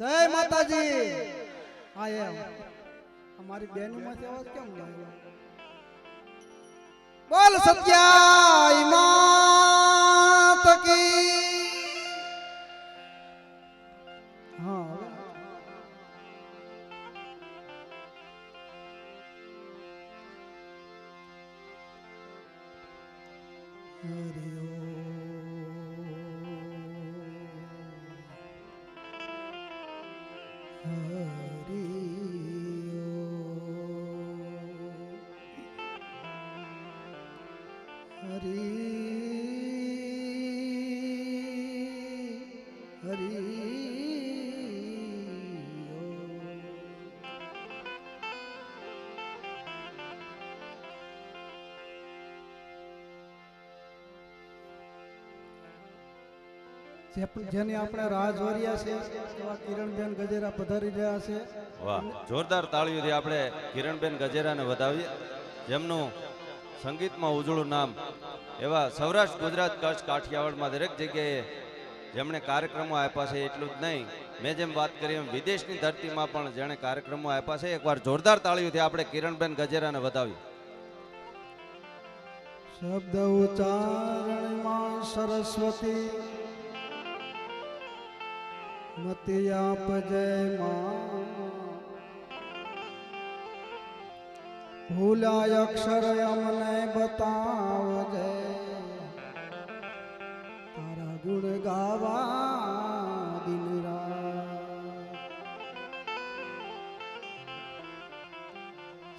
જય માતાજી. હા એમ. અમારી બેનમાંથી અવાજ કેમ બોલ સત્યાય જેની આપણે રાહ જોઈ છે એવા કિરણબેન ગજેરા પધારી રહ્યા છે. વાહ જોરદાર તાળીઓથી આપણે કિરણબેન ગજેરાને વધાવીએ. જેમનું સંગીતમાં ઉજળું નામ એવા સૌરાષ્ટ્ર ગુજરાત કચ્છ કાઠિયાવાડમાં દરેક જગ્યાએ જેમણે કાર્યક્રમો આપ્યા છે એટલું જ નહીં. મેં જેમ વાત કરી એમ વિદેશની ધરતીમાં પણ જેણે કાર્યક્રમો આપ્યા છે એકવાર જોરદાર તાળીઓથી આપણે કિરણબેન ગજેરાને વધાવીએ. શબ્દ ઉચ્ચારણમાં સરસ્વતી મતી આપ જય ભૂલાય અક્ષર અમને બતાવજે તારા ગુણ ગાવા દિન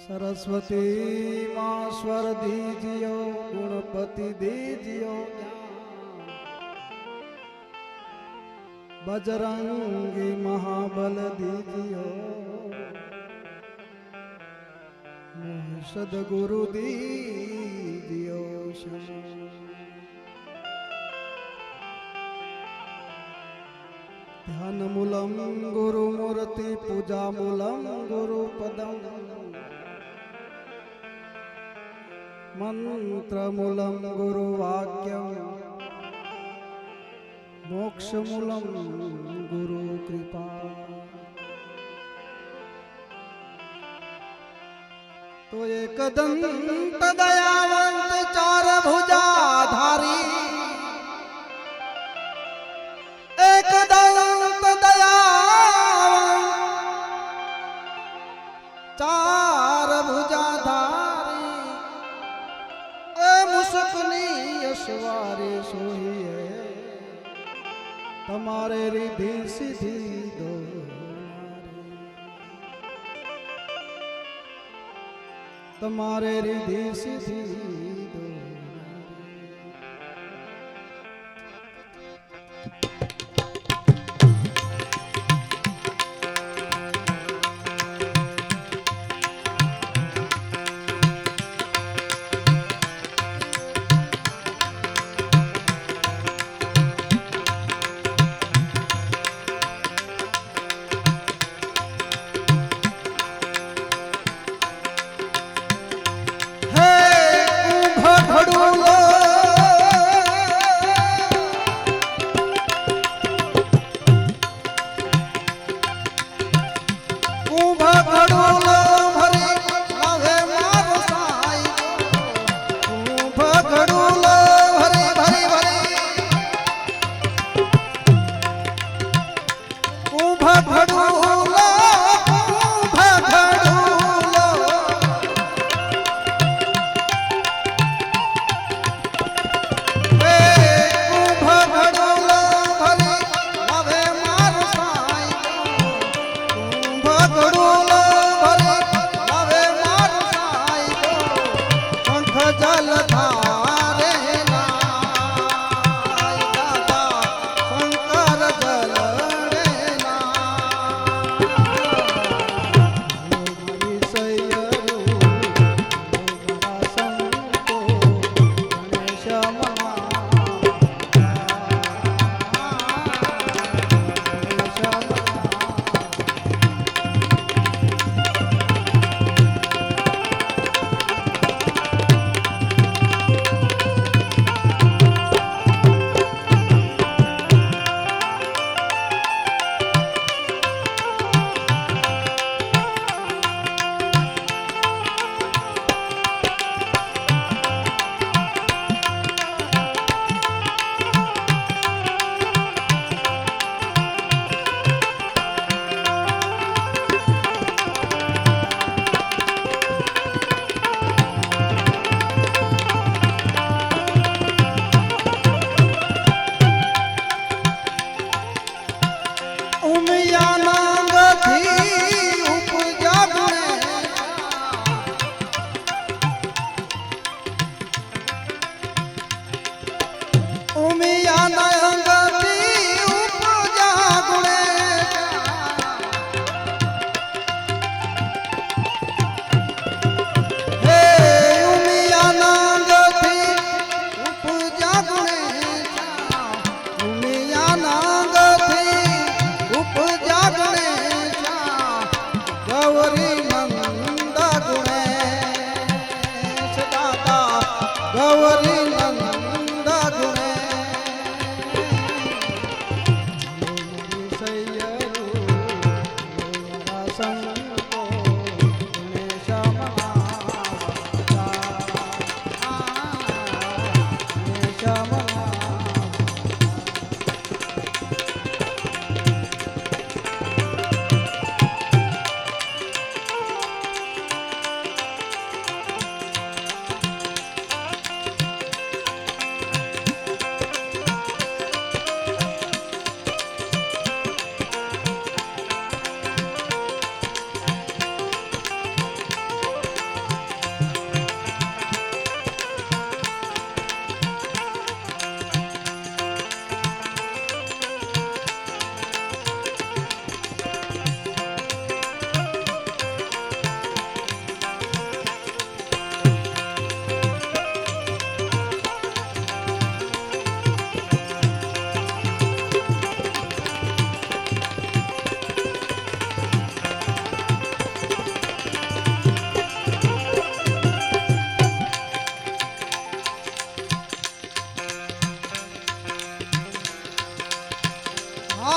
સરસ્વતી માં સ્વર દીજિયો ગુણપતિ દીજ્યો બજરંગી મહાબલ મોહ સદગુરુ શમ. ધ્યાન મૂલમ ગુરુ મૂર્તિ પૂજા મૂલમ ગુરુ પદમ મંત્ર મૂલમ ગુરુ વાક્યમ મોક્ષ મૂલમ ગુરુ કૃપા તો એક દંત દયાવંત ચાર ભુજાધારી એક દંત દયાવંત ચાર ભુજાધારી એ મુસકની યશવારી સોહીએ તમારે રીધિ સીધી દો. તમારે રીધિ સીધી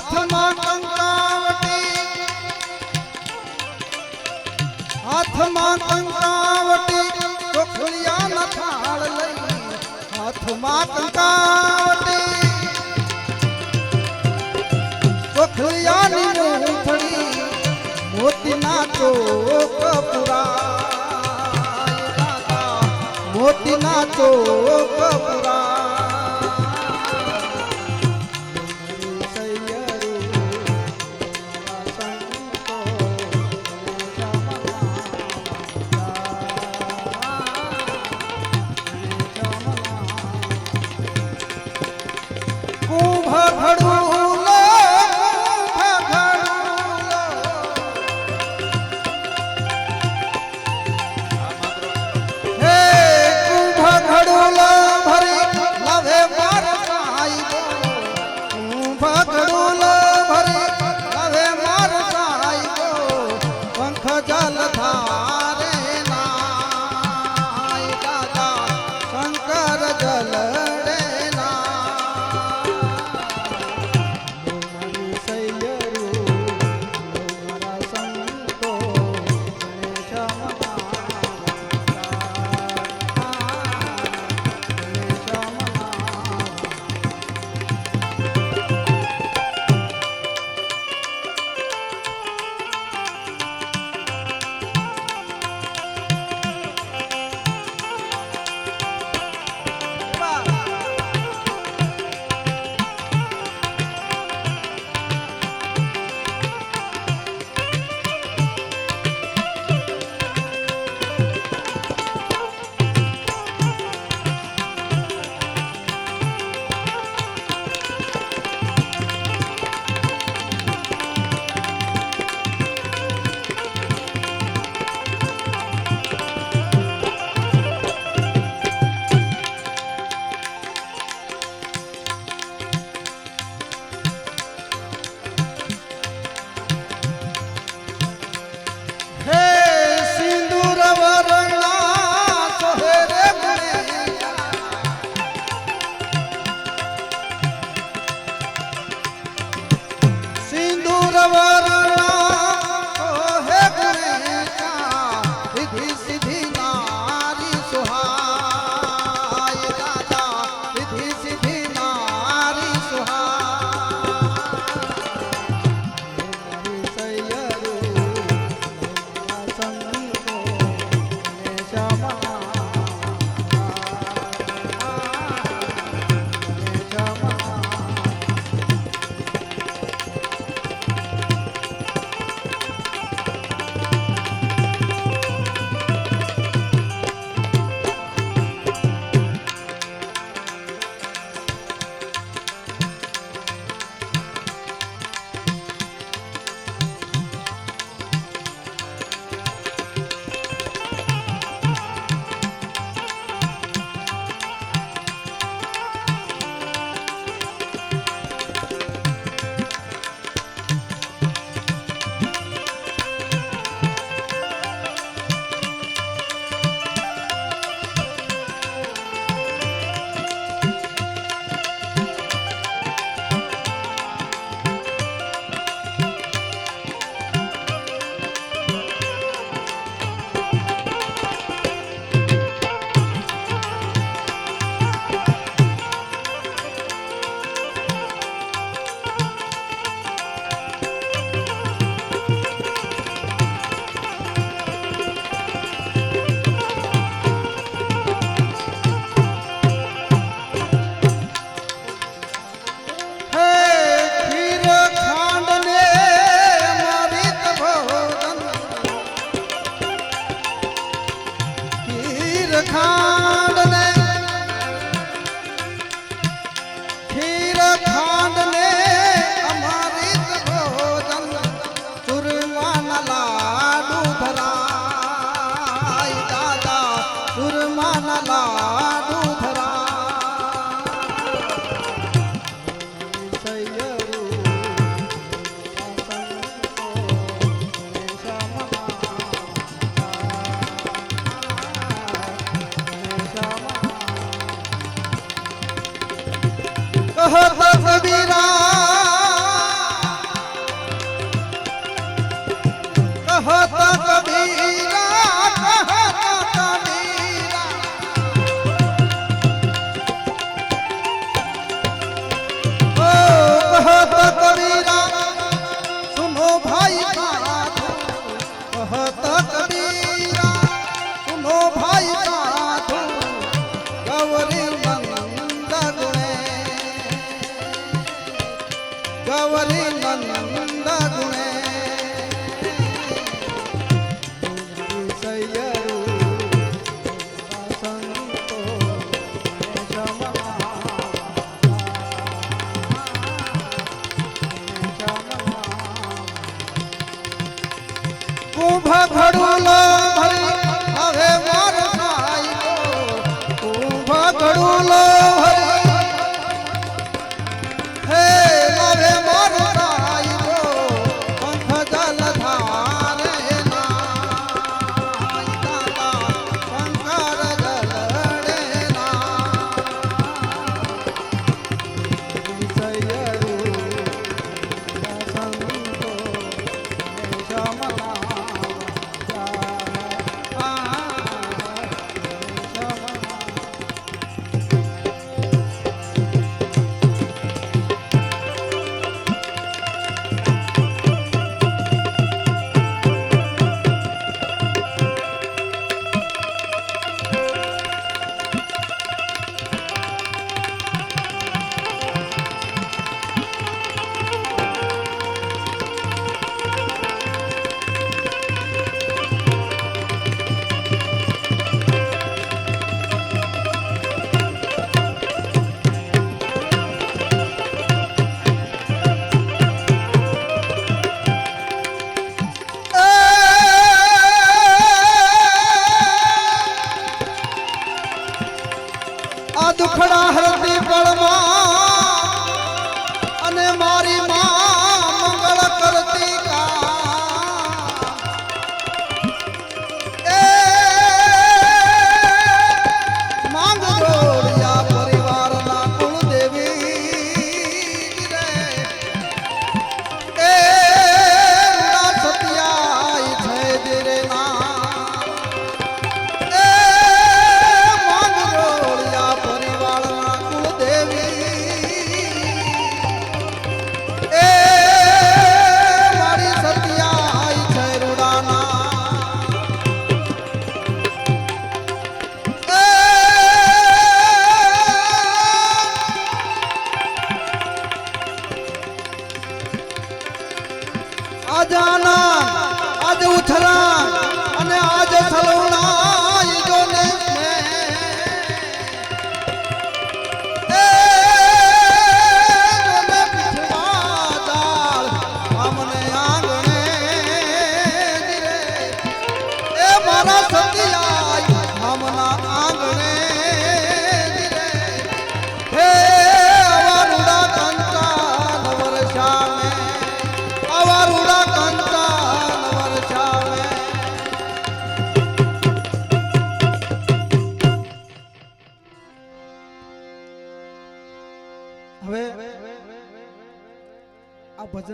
હાથમાં કંકાવટી. હાથમાં કંકાવટી. ચોખલિયા ના થાળ લઈ હાથમાં કંકાવટી. ચોખલિયાની મૂંગફળી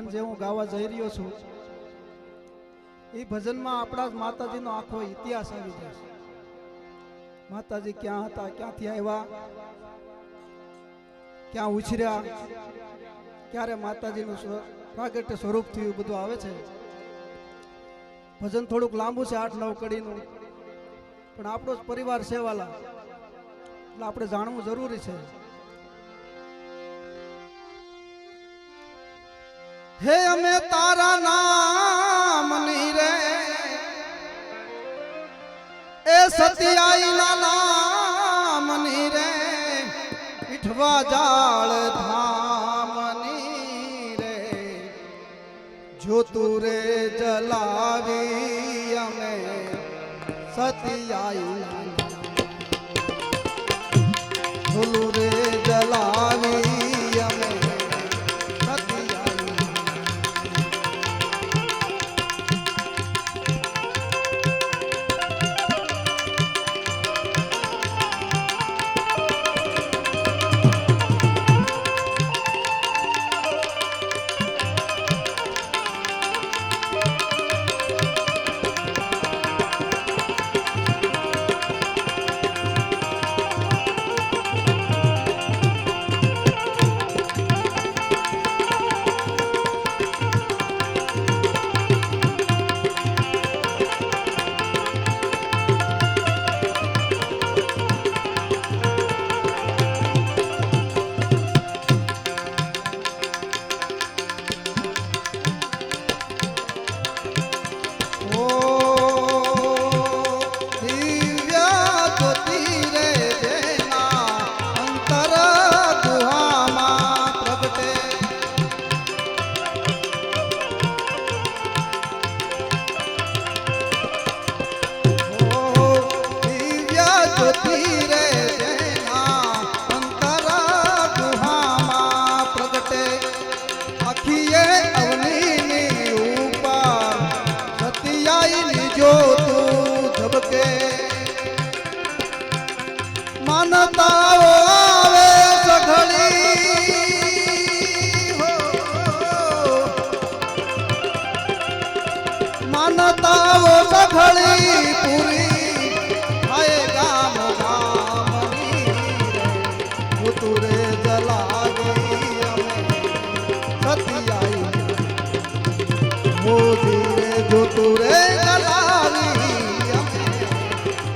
ભજન જે હું ગાવા જઈ રહ્યો છું, એ ભજનમાં આપણા માતાજીનો આખો ઇતિહાસ આવી જાય છે. માતાજી ક્યાં હતા, ક્યાંથી આવ્યા, ક્યાં ઉછર્યા, ક્યારે માતાજીનું પ્રાગટ્ય સ્વરૂપ થયું બધું આવે છે. ભજન થોડુંક લાંબુ છે, આઠ નવ કડીનું, પણ આપણો જ પરિવાર છે વાલા. એટલે આપણે જાણવું જરૂરી છે. હે અમે તારા નામની રે. એ સતિયાઈ ના નામની રે. પીઠવા જાળ ધામની રે. જોતુ રે જલાવી અમે સતિયાઈ તાવ સખળી પૂરી. હય ગામ ગામની ઉતુરે જલા ગઈ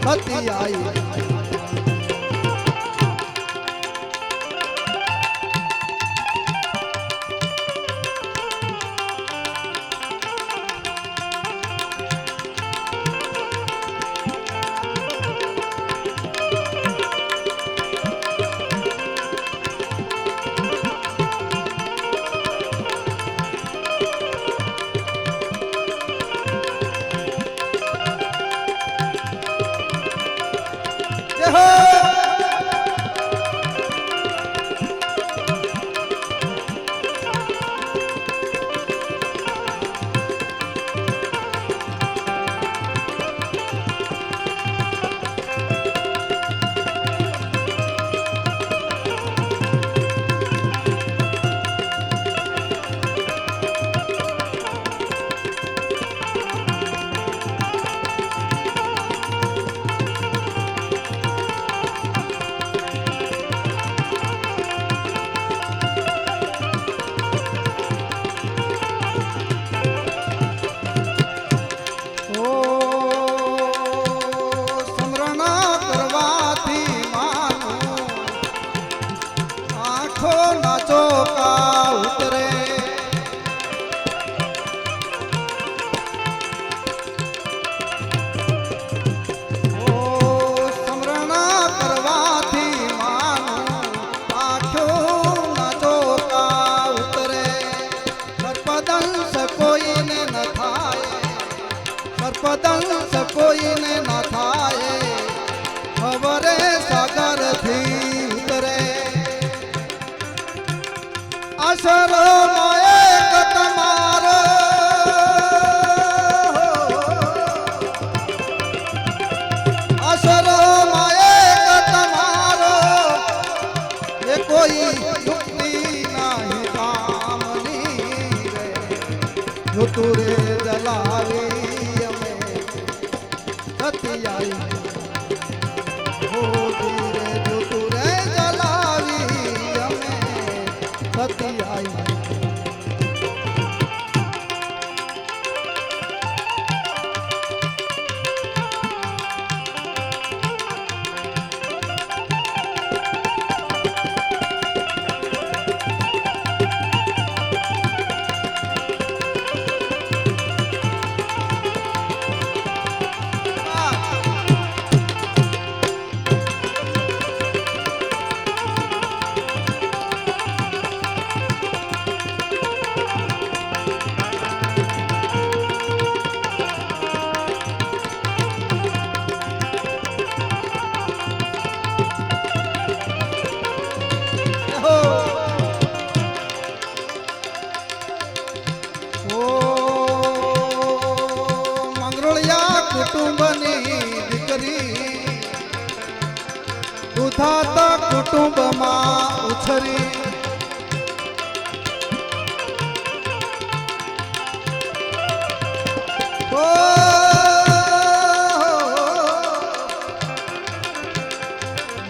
સતી આઈ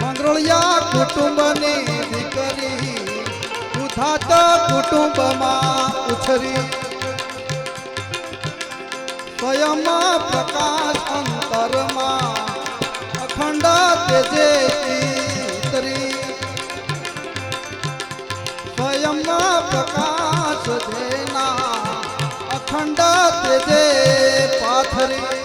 મંગરોળિયા કુટુંબની દીકરી ઉથાત કુટુંબમાં ઉછરી. સ્વયં પ્રકાશ અંતરમાં અખંડ તેજે हरे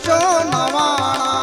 વર્ષો નવાણા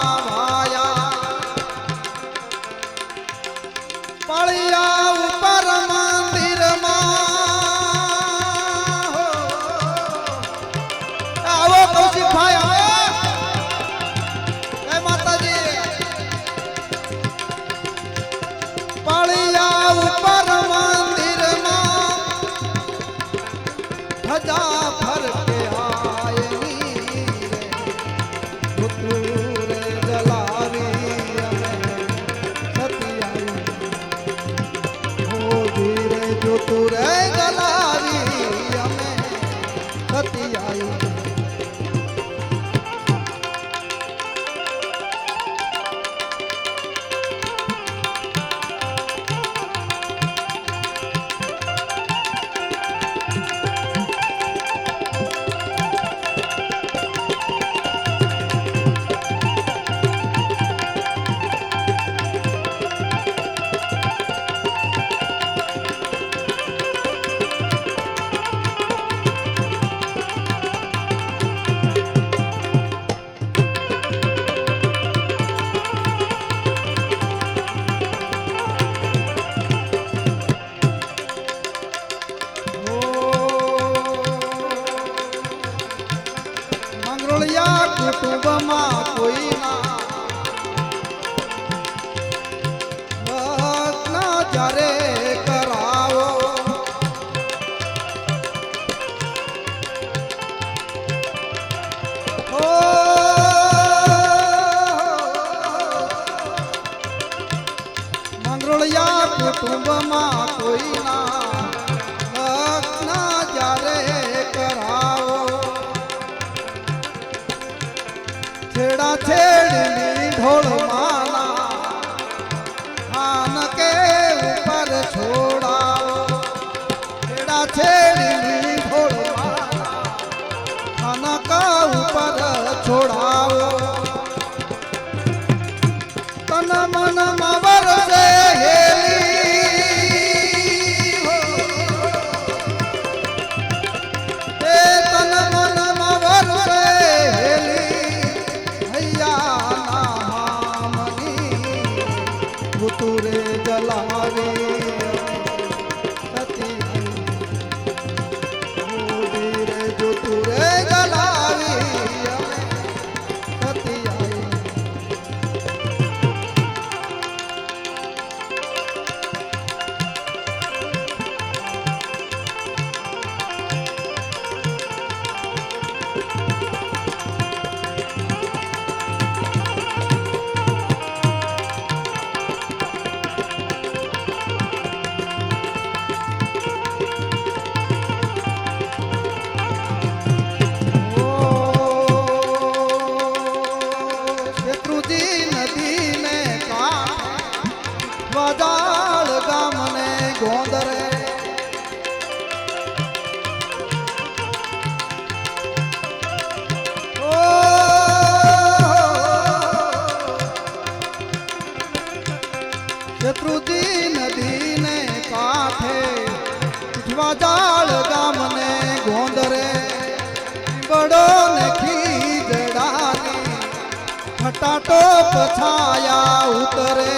ખટાટો પછાયા ઉતરે.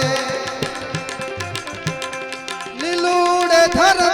લીલુડે ધર